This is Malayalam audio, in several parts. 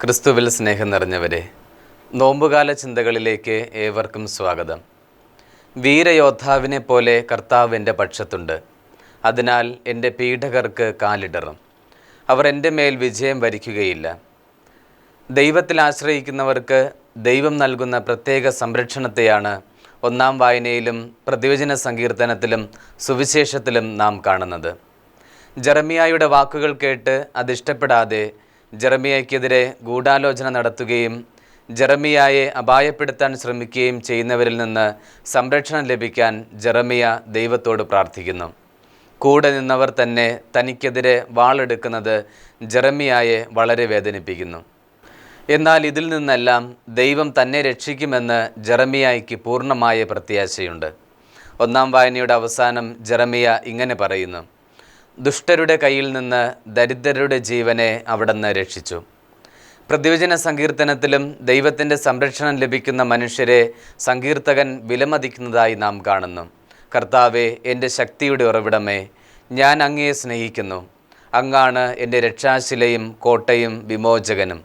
ക്രിസ്തുവിൽ സ്നേഹം നിറഞ്ഞവരെ നോമ്പുകാല ചിന്തകളിലേക്ക് ഏവർക്കും സ്വാഗതം. വീരയോദ്ധാവിനെ പോലെ കർത്താവ് എന്റെ പക്ഷത്തുണ്ട്. അതിനാൽ എന്റെ പീഡകർക്ക് കാലിടറും. അവർ എന്റെ മേൽ വിജയം വരിക്കുകയില്ല. ദൈവത്തിൽ ആശ്രയിക്കുന്നവർക്ക് ദൈവം നൽകുന്ന പ്രത്യേക സംരക്ഷണത്തെയാണ് ഒന്നാം വായനയിലും പ്രതിവചന സങ്കീർത്തനത്തിലും സുവിശേഷത്തിലും നാം കാണുന്നത്. ജെറമിയായുടെ വാക്കുകൾ കേട്ട് അതിഷ്ടപ്പെടാതെ ജെറമിയയ്ക്കെതിരെ ഗൂഢാലോചന നടത്തുകയും ജെറമിയായെ അപായപ്പെടുത്താൻ ശ്രമിക്കുകയും ചെയ്യുന്നവരിൽ നിന്ന് സംരക്ഷണം ലഭിക്കാൻ ജെറമിയ ദൈവത്തോട് പ്രാർത്ഥിക്കുന്നു. കൂടെ നിന്നവർ തന്നെ തനിക്കെതിരെ വാളെടുക്കുന്നത് ജെറമിയായെ വളരെ വേദനിപ്പിക്കുന്നു. എന്നാൽ ഇതിൽ നിന്നെല്ലാം ദൈവം തന്നെ രക്ഷിക്കുമെന്ന് ജെറമിയായ്ക്ക് പൂർണമായ പ്രത്യാശയുണ്ട്. ഒന്നാം വായനയുടെ അവസാനം ജെറമിയ ഇങ്ങനെ പറയുന്നു. ദുഷ്ടരുടെ കയ്യിൽ നിന്ന് ദരിദ്രരുടെ ജീവനെ അവിടുന്ന് രക്ഷിച്ചു. പ്രതിവചന സങ്കീർത്തനത്തിലും ദൈവത്തിന്റെ സംരക്ഷണം ലഭിക്കുന്ന മനുഷ്യരെ സങ്കീർത്തകൻ വിലമതിക്കുന്നതായി നാം കാണുന്നു. കർത്താവെ എന്റെ ശക്തിയുടെ ഉറവിടമേ ഞാൻ അങ്ങയെ സ്നേഹിക്കുന്നു. അങ്ങാണ് എന്റെ രക്ഷാശിലയും കോട്ടയും വിമോചകനും.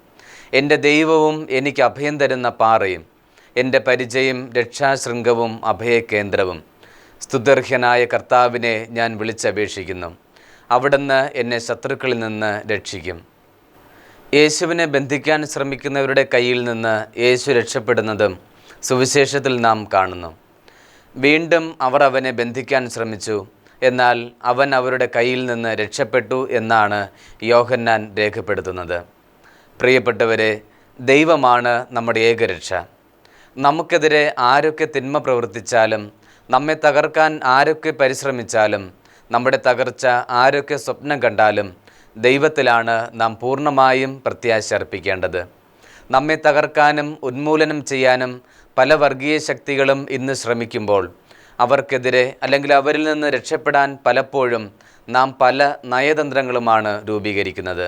എന്റെ ദൈവവും എനിക്ക് അഭയം തരുന്ന പാറയും. എന്റെ പരിചയം രക്ഷാശൃംഗവും അഭയകേന്ദ്രവും. സ്തുതർഹ്യനായ കർത്താവിനെ ഞാൻ വിളിച്ചപേക്ഷിക്കുന്നു. അവിടുന്ന് എന്നെ ശത്രുക്കളിൽ നിന്ന് രക്ഷിക്കും. യേശുവിനെ ബന്ധിക്കാൻ ശ്രമിക്കുന്നവരുടെ കയ്യിൽ നിന്ന് യേശു രക്ഷപ്പെടുന്നതും സുവിശേഷത്തിൽ നാം കാണുന്നു. വീണ്ടും അവർ അവനെ ബന്ധിക്കാൻ ശ്രമിച്ചു. എന്നാൽ അവൻ അവരുടെ കയ്യിൽ നിന്ന് രക്ഷപ്പെട്ടു എന്നാണ് യോഹന്നാൻ രേഖപ്പെടുത്തുന്നത്. പ്രിയപ്പെട്ടവരെ ദൈവമാണ് നമ്മുടെ ഏകരക്ഷ. നമുക്കെതിരെ ആരൊക്കെ തിന്മ പ്രവർത്തിച്ചാലും നമ്മെ തകർക്കാൻ ആരൊക്കെ പരിശ്രമിച്ചാലും നമ്മുടെ തകർച്ച ആരൊക്കെ സ്വപ്നം കണ്ടാലും ദൈവത്തിലാണ് നാം പൂർണമായും പ്രത്യാശ അർപ്പിക്കേണ്ടത്. നമ്മെ തകർക്കാനും ഉന്മൂലനം ചെയ്യാനും പല വർഗീയ ശക്തികളും ഇന്ന് ശ്രമിക്കുമ്പോൾ അവർക്കെതിരെ അല്ലെങ്കിൽ അവരിൽ നിന്ന് രക്ഷപ്പെടാൻ പലപ്പോഴും നാം പല നയതന്ത്രങ്ങളുമാണ് രൂപീകരിക്കുന്നത്.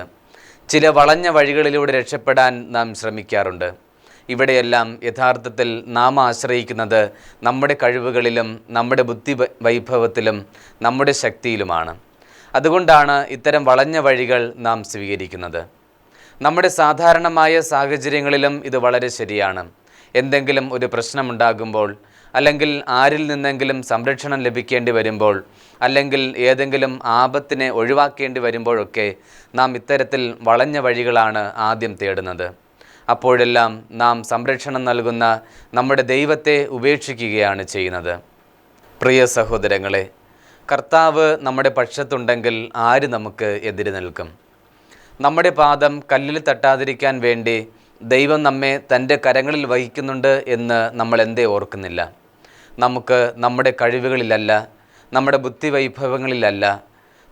ചില വളഞ്ഞ വഴികളിലൂടെ രക്ഷപ്പെടാൻ നാം ശ്രമിക്കാറുണ്ട്. ഇവിടെയെല്ലാം യഥാർത്ഥത്തിൽ നാം ആശ്രയിക്കുന്നത് നമ്മുടെ കഴിവുകളിലും നമ്മുടെ ബുദ്ധി വൈഭവത്തിലും നമ്മുടെ ശക്തിയിലുമാണ്. അതുകൊണ്ടാണ് ഇത്തരം വളഞ്ഞ വഴികൾ നാം സ്വീകരിക്കുന്നത്. നമ്മുടെ സാധാരണമായ സാഹചര്യങ്ങളിലും ഇത് വളരെ ശരിയാണ്. എന്തെങ്കിലും ഒരു പ്രശ്നമുണ്ടാകുമ്പോൾ അല്ലെങ്കിൽ ആരിൽ നിന്നെങ്കിലും സംരക്ഷണം ലഭിക്കേണ്ടി വരുമ്പോൾ അല്ലെങ്കിൽ ഏതെങ്കിലും ആപത്തിനെ ഒഴിവാക്കേണ്ടി വരുമ്പോഴൊക്കെ നാം ഇത്തരത്തിൽ വളഞ്ഞ വഴികളാണ് ആദ്യം തേടുന്നത്. അപ്പോഴെല്ലാം നാം സംരക്ഷണം നൽകുന്ന നമ്മുടെ ദൈവത്തെ ഉപേക്ഷിക്കുകയാണ് ചെയ്യുന്നത്. പ്രിയ സഹോദരങ്ങളെ കർത്താവ് നമ്മുടെ പക്ഷത്തുണ്ടെങ്കിൽ ആര് നമുക്ക് എതിര് നിൽക്കും? നമ്മുടെ പാദം കല്ലിൽ തട്ടാതിരിക്കാൻ വേണ്ടി ദൈവം നമ്മെ തന്റെ കരങ്ങളിൽ വഹിക്കുന്നുണ്ട് എന്ന് നമ്മൾ എന്തേ ഓർക്കുന്നില്ല. നമുക്ക് നമ്മുടെ കഴിവുകളിലല്ല നമ്മുടെ ബുദ്ധി വൈഭവങ്ങളിലല്ല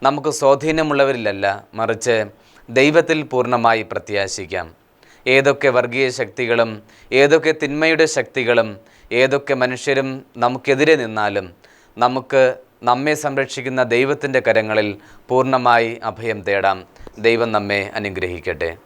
നമുക്ക് സ്വാധീനമുള്ളവരിലല്ല മറിച്ച് ദൈവത്തിൽ പൂർണമായി പ്രത്യാശിക്കാം. ഏതൊക്കെ വർഗീയ ശക്തികളും ഏതൊക്കെ തിന്മയുടെ ശക്തികളും ഏതൊക്കെ മനുഷ്യരും നമുക്കെതിരെ നിന്നാലും നമുക്ക് നമ്മെ സംരക്ഷിക്കുന്ന ദൈവത്തിന്റെ കരങ്ങളിൽ പൂർണമായി അഭയം തേടാം. ദൈവം നമ്മെ അനുഗ്രഹിക്കട്ടെ.